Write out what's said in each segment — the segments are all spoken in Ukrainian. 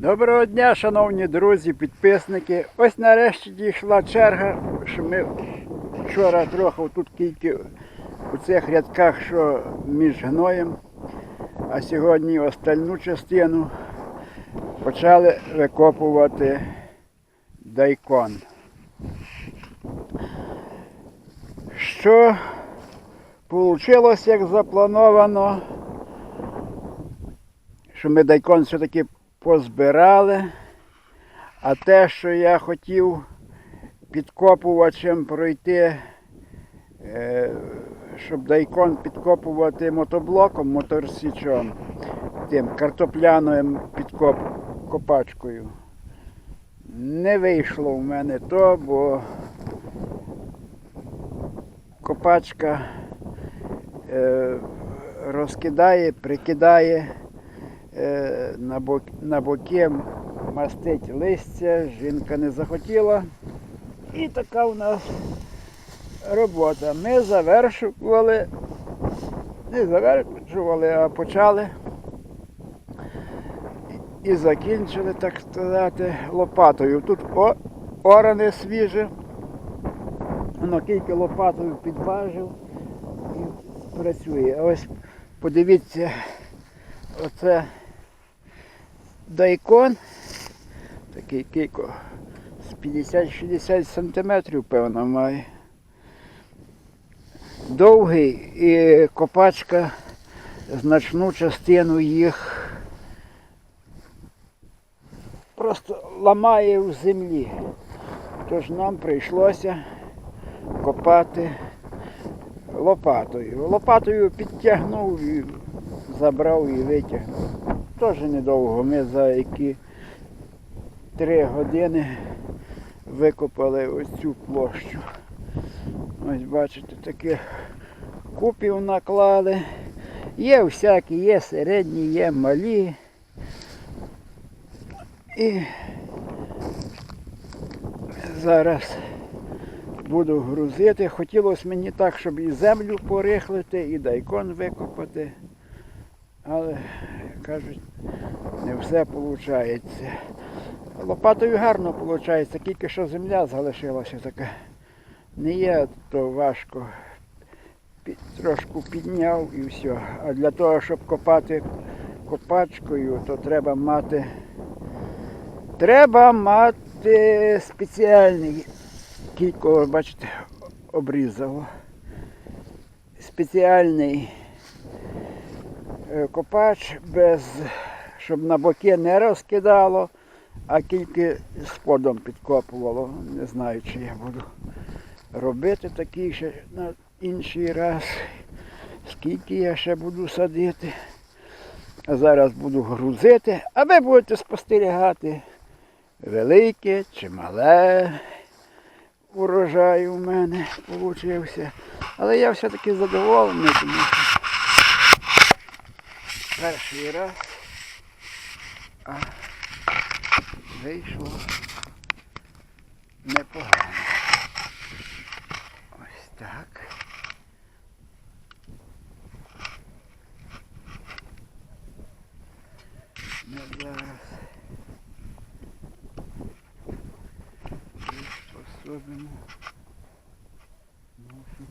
Доброго дня, шановні друзі, підписники. Ось нарешті дійшла черга, що ми вчора трохи тут тільки у цих рядках, що між гноєм, а сьогодні остальну частину почали викопувати дайкон. Що вийшло, як заплановано, що ми дайкон все-таки позбирали. А те, що я хотів підкопувачем пройти, е, щоб дайкон підкопувати мотоблоком, моторсічом, тим картопляною підкоп, копачкою. Не вийшло в мене то, бо копачка е, розкидає, прикидає на, бок, на боки мастить листя, жінка не захотіла. І така у нас робота. Ми завершували, не завершували, а почали і закінчили, так сказати, лопатою. Тут о, свіже, воно кілька лопатою підважив і працює. Ось подивіться, оце дайкон, такий кілько з 50-60 сантиметрів, певно, має. Довгий і копачка значну частину їх просто ламає в землі. Тож нам прийшлося копати лопатою. Лопатою підтягнув і забрав і витягнув. Теж недовго. Ми за які три години викопали ось цю площу. Ось бачите, таких купів наклали. Є всякі, є середні, є малі. І зараз буду грузити. Хотілося мені так, щоб і землю порихлити, і дайкон викопати. Але, кажуть, не все виходить. Лопатою гарно виходить, тільки що земля залишилася така. Не є то важко. Під- Трошку підняв і все. А для того, щоб копати копачкою, то треба мати. Треба мати спеціальний, кілько, бачите, обрізало. Спеціальний копач, без, щоб на боки не розкидало, а тільки сподом підкопувало. Не знаю, чи я буду робити такий ще на інший раз. Скільки я ще буду садити. А зараз буду грузити, а ви будете спостерігати велике чи мале урожай у мене получився. Але я все-таки задоволений, тому що перший раз а вийшло непогано. Ось так. Ми зараз приспособимо нашу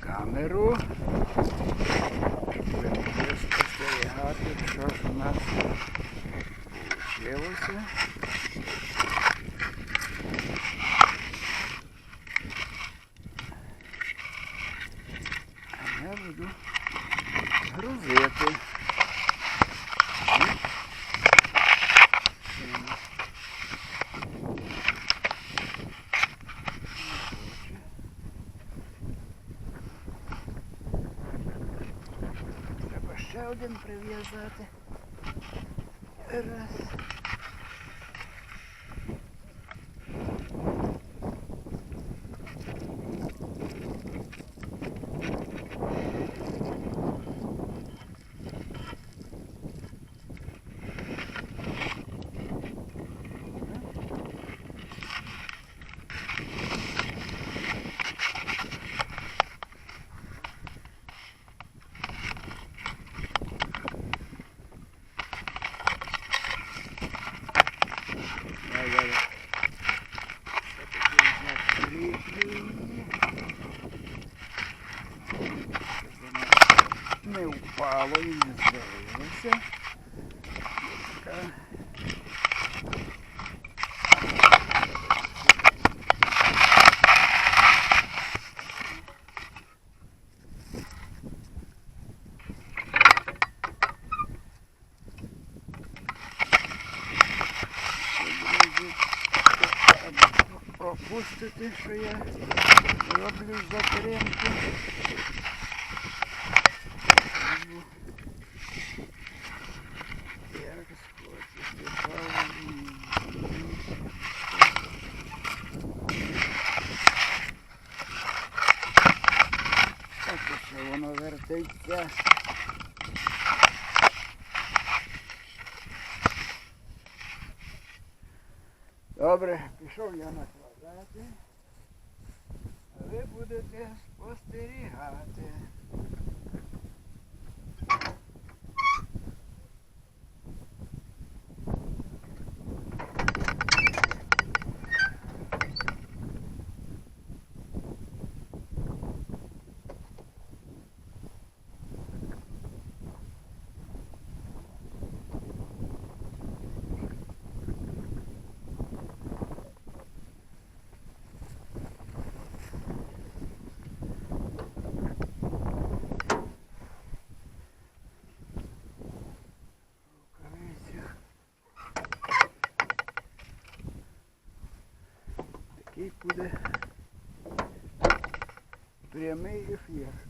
камеру, щоб ви могли спостерігати, що ж у нас вийшло. А я буду грузити. Треба ще один прив'язати. Раз. Впало і не звалилося. Така. Пропустити, що я роблю затримку. Як схочете, правильно. Поки що воно вертиться. Добре, пішов я накладати. А ви будете спостерігати. Extrema e.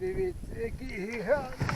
Дивіться, який гігант.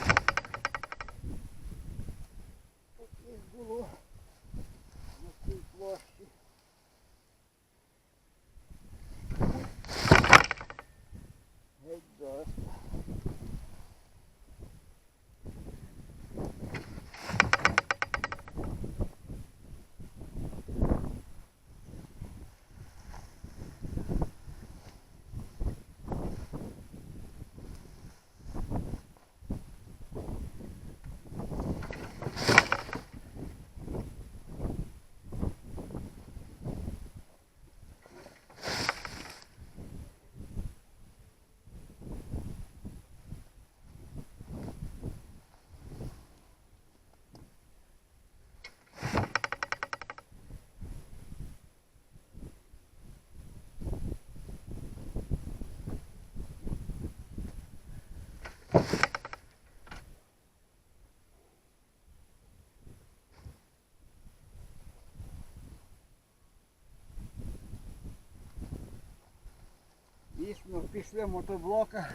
Дійсно, після мотоблока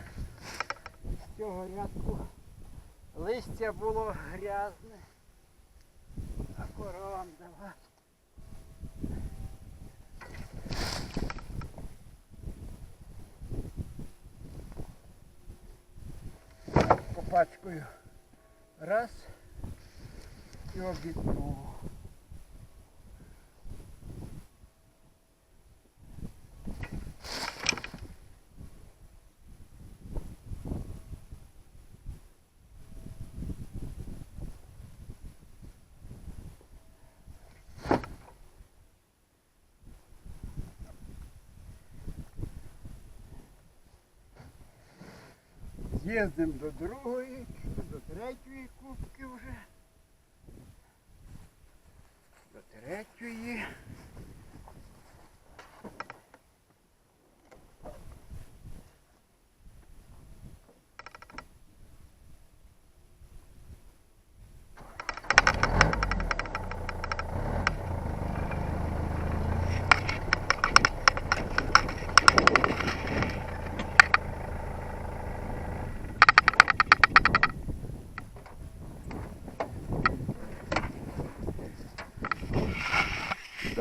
з цього рядку листя було грязне, а коровам давати. Копачкою раз і обітнув. Їздимо до другої, до третьої кубки вже. До третьої.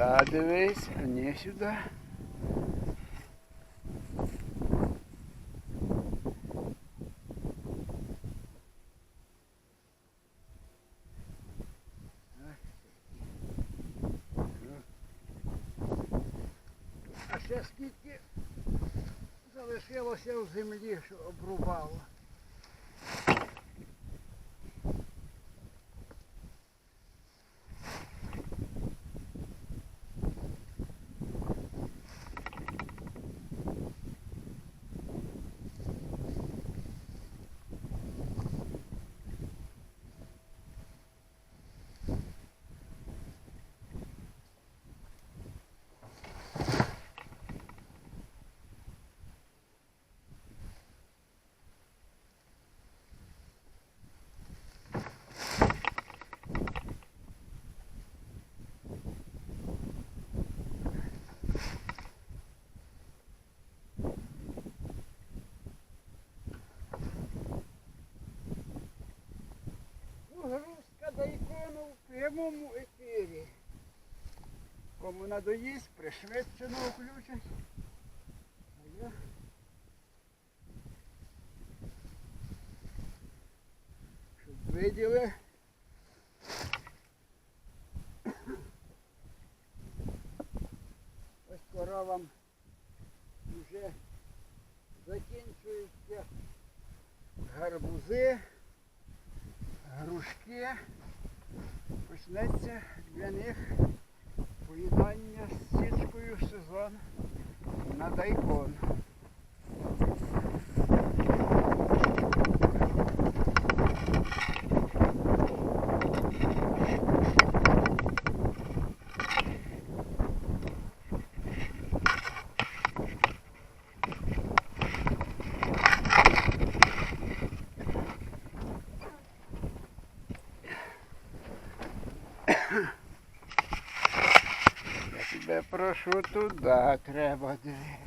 Да, дивись, не сюди. А ще скільки залишилося в землі, що обрубало. Прямому ефірі. Кому надоїсть, пришвидшено включать. А я щоб виділи. Ось коровам вже закінчуються гарбузи грушки почнеться для них поїдання з січкою сезон на дайкон. Прошу туди, треба дивитися.